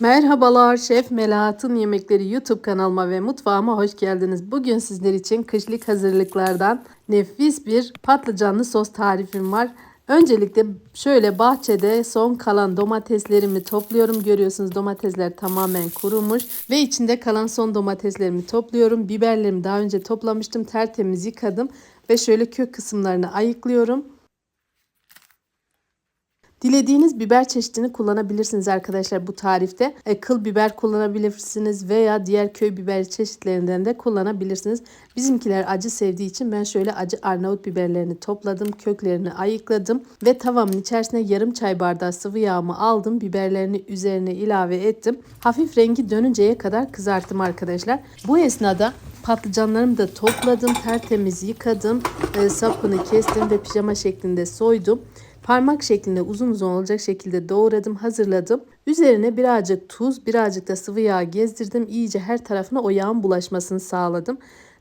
Merhabalar Şef Melahat'ın Yemekleri YouTube kanalıma ve mutfağıma hoş geldiniz. Bugün sizler için kışlık hazırlıklardan nefis bir patlıcanlı sos tarifim var. Öncelikle şöyle bahçede son kalan domateslerimi topluyorum. Görüyorsunuz domatesler tamamen kurumuş ve içinde kalan son domateslerimi topluyorum. Biberlerimi daha önce toplamıştım. Tertemiz yıkadım ve şöyle kök kısımlarını ayıklıyorum. Dilediğiniz biber çeşidini kullanabilirsiniz arkadaşlar bu tarifte. E, kıl biber kullanabilirsiniz veya diğer köy biber çeşitlerinden de kullanabilirsiniz. Bizimkiler acı sevdiği için ben şöyle acı Arnavut biberlerini topladım, köklerini ayıkladım ve tavamın içerisine yarım çay bardağı sıvı yağımı aldım. Biberlerini üzerine ilave ettim. Hafif rengi dönünceye kadar kızarttım arkadaşlar. Bu esnada Patlıcanlarımı da topladım, tertemiz yıkadım, e, sapını kestim ve pijama şeklinde soydum. Parmak şeklinde uzun uzun olacak şekilde doğradım, hazırladım. Üzerine birazcık tuz, birazcık da sıvı yağ gezdirdim. İyice her tarafına o yağın bulaşmasını sağladım.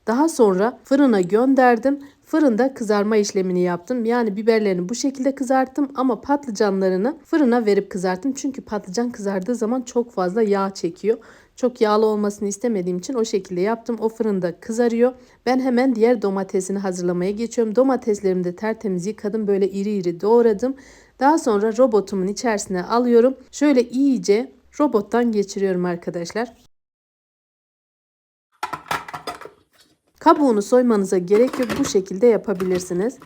Daha sonra fırına gönderdim. Fırında kızarma işlemini yaptım. Yani biberlerini bu şekilde kızarttım ama patlıcanlarını fırına verip kızarttım. Çünkü patlıcan kızardığı zaman çok fazla yağ çekiyor. Çok yağlı olmasını istemediğim için o şekilde yaptım. O fırında kızarıyor. Ben hemen diğer domatesini hazırlamaya geçiyorum. Domateslerimi de tertemiz yıkadım. Böyle iri iri doğradım. Daha sonra robotumun içerisine alıyorum. Şöyle iyice robottan geçiriyorum arkadaşlar. Kabuğunu soymanıza gerek yok. Bu şekilde yapabilirsiniz.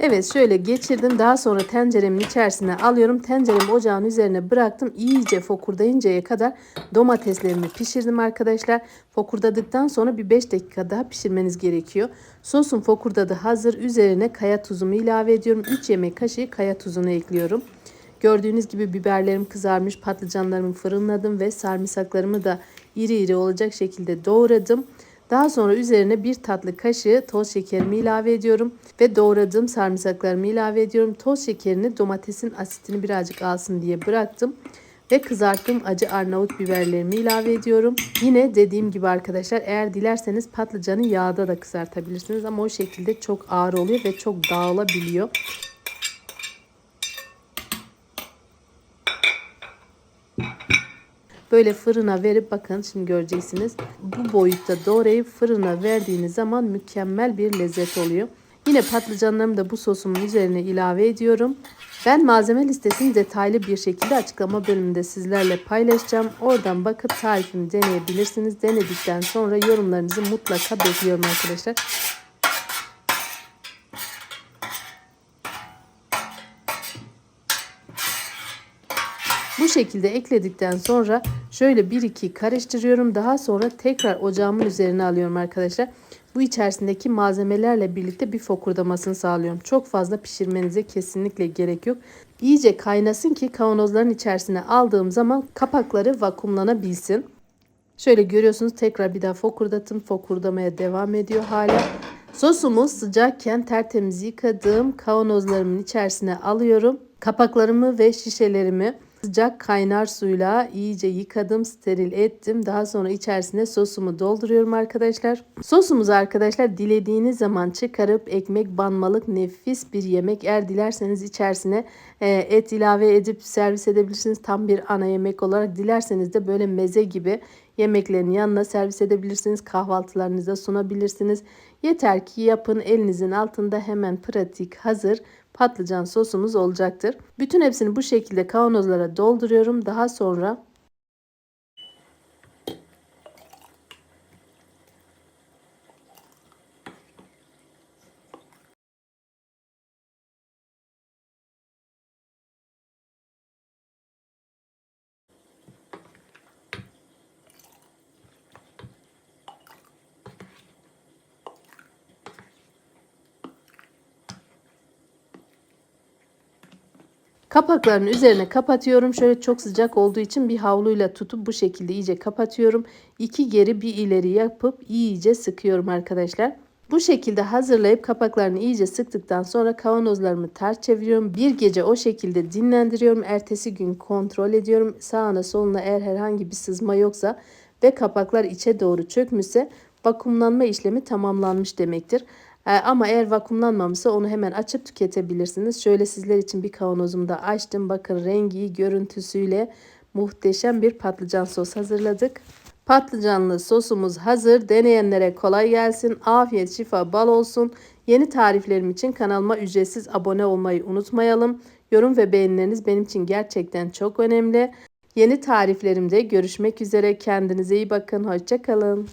Evet şöyle geçirdim. Daha sonra tenceremin içerisine alıyorum. Tenceremi ocağın üzerine bıraktım. İyice fokurdayıncaya kadar domateslerimi pişirdim arkadaşlar. Fokurdadıktan sonra bir 5 dakika daha pişirmeniz gerekiyor. Sosum fokurdadı hazır. Üzerine kaya tuzumu ilave ediyorum. 3 yemek kaşığı kaya tuzunu ekliyorum. Gördüğünüz gibi biberlerim kızarmış, patlıcanlarımı fırınladım ve sarımsaklarımı da iri iri olacak şekilde doğradım. Daha sonra üzerine bir tatlı kaşığı toz şekerimi ilave ediyorum ve doğradığım sarımsaklarımı ilave ediyorum. Toz şekerini domatesin asitini birazcık alsın diye bıraktım ve kızarttığım acı Arnavut biberlerimi ilave ediyorum. Yine dediğim gibi arkadaşlar eğer dilerseniz patlıcanı yağda da kızartabilirsiniz ama o şekilde çok ağır oluyor ve çok dağılabiliyor. Böyle fırına verip bakın şimdi göreceksiniz. Bu boyutta doğrayıp fırına verdiğiniz zaman mükemmel bir lezzet oluyor. Yine patlıcanlarımı da bu sosumun üzerine ilave ediyorum. Ben malzeme listesini detaylı bir şekilde açıklama bölümünde sizlerle paylaşacağım. Oradan bakıp tarifimi deneyebilirsiniz. Denedikten sonra yorumlarınızı mutlaka bekliyorum arkadaşlar. Bu şekilde ekledikten sonra şöyle 1-2 karıştırıyorum. Daha sonra tekrar ocağımın üzerine alıyorum arkadaşlar. Bu içerisindeki malzemelerle birlikte bir fokurdamasını sağlıyorum. Çok fazla pişirmenize kesinlikle gerek yok. İyice kaynasın ki kavanozların içerisine aldığım zaman kapakları vakumlanabilsin. Şöyle görüyorsunuz tekrar bir daha fokurdatım. Fokurdamaya devam ediyor hala. Sosumu sıcakken tertemiz yıkadığım kavanozlarımın içerisine alıyorum. Kapaklarımı ve şişelerimi Sıcak kaynar suyla iyice yıkadım, steril ettim. Daha sonra içerisine sosumu dolduruyorum arkadaşlar. Sosumuz arkadaşlar dilediğiniz zaman çıkarıp ekmek banmalık nefis bir yemek. Eğer dilerseniz içerisine e, et ilave edip servis edebilirsiniz. Tam bir ana yemek olarak dilerseniz de böyle meze gibi yemeklerin yanına servis edebilirsiniz. Kahvaltılarınıza sunabilirsiniz. Yeter ki yapın elinizin altında hemen pratik hazır patlıcan sosumuz olacaktır. Bütün hepsini bu şekilde kavanozlara dolduruyorum. Daha sonra Kapakların üzerine kapatıyorum. Şöyle çok sıcak olduğu için bir havluyla tutup bu şekilde iyice kapatıyorum. İki geri bir ileri yapıp iyice sıkıyorum arkadaşlar. Bu şekilde hazırlayıp kapaklarını iyice sıktıktan sonra kavanozlarımı ters çeviriyorum. Bir gece o şekilde dinlendiriyorum. Ertesi gün kontrol ediyorum. Sağına soluna eğer herhangi bir sızma yoksa ve kapaklar içe doğru çökmüşse vakumlanma işlemi tamamlanmış demektir. Ee, ama eğer vakumlanmamışsa onu hemen açıp tüketebilirsiniz. Şöyle sizler için bir kavanozumda açtım. Bakın rengi, görüntüsüyle muhteşem bir patlıcan sos hazırladık. Patlıcanlı sosumuz hazır. Deneyenlere kolay gelsin. Afiyet, şifa, bal olsun. Yeni tariflerim için kanalıma ücretsiz abone olmayı unutmayalım. Yorum ve beğenileriniz benim için gerçekten çok önemli. Yeni tariflerimde görüşmek üzere. Kendinize iyi bakın. Hoşçakalın.